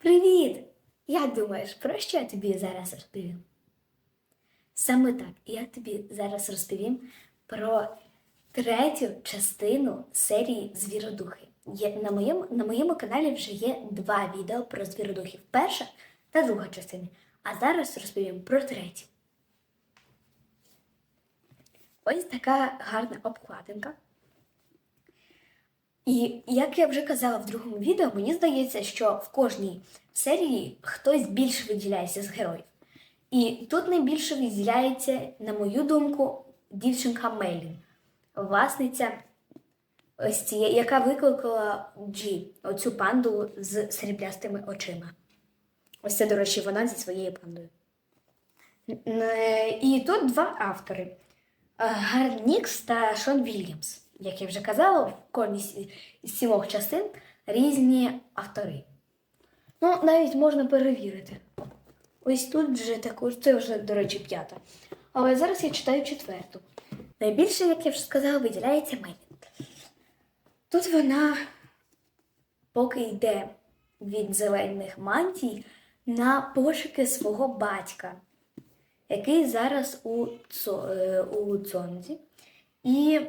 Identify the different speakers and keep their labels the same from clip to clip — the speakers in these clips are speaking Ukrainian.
Speaker 1: Привіт! Як думаєш, про що я тобі зараз розповім? Саме так, я тобі зараз розповім про третю частину серії Звіродухи. Є, на, моєму, на моєму каналі вже є два відео про звіродухів. Перша та друга частини. А зараз розповім про третю. Ось така гарна обкладинка. І як я вже казала в другому відео, мені здається, що в кожній серії хтось більше виділяється з героїв. І тут найбільше виділяється, на мою думку, дівчинка Мелін, власниця ось цієї, яка викликала Джі, оцю панду з сріблястими очима. Ось це, до речі, вона зі своєю пандою. І тут два автори: Е, Гарнікс та Шон Вільямс. Як я вже казала, в кожній з- сімох частин різні автори. Ну, навіть можна перевірити. Ось тут вже також, це вже, до речі, п'ята. Але зараз я читаю четверту. Найбільше, як я вже сказала, виділяється Мелін. Тут вона поки йде від зелених мантій на пошуки свого батька, який зараз у, Цо, е, у Цонзі. І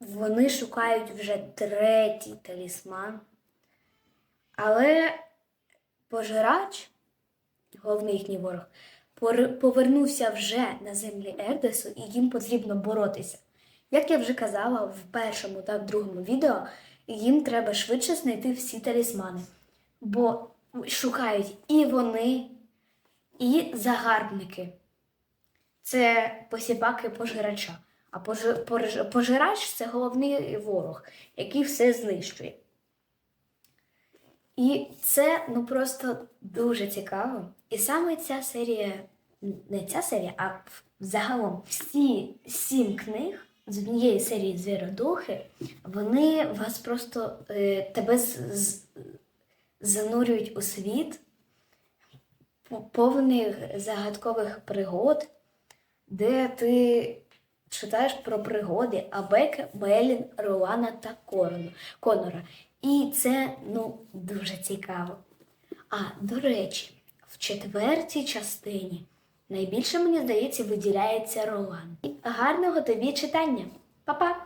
Speaker 1: вони шукають вже третій талісман. Але пожирач, головний їхній ворог, повернувся вже на землі Ердесу, і їм потрібно боротися. Як я вже казала в першому та в другому відео, їм треба швидше знайти всі талісмани, бо шукають і вони, і загарбники. Це посіпаки пожирача. А пожи- пожирач це головний ворог, який все знищує. І це ну просто дуже цікаво. І саме ця серія, не ця серія, а загалом всі сім книг з однієї серії Звіродухи, вони вас просто е, тебе з, з, занурюють у світ по- повних загадкових пригод, де ти читаєш про пригоди Абеки, Белін, Ролана та Конора. І це ну, дуже цікаво. А до речі, в четвертій частині найбільше, мені здається, виділяється Ролан. Гарного тобі читання. Па-па!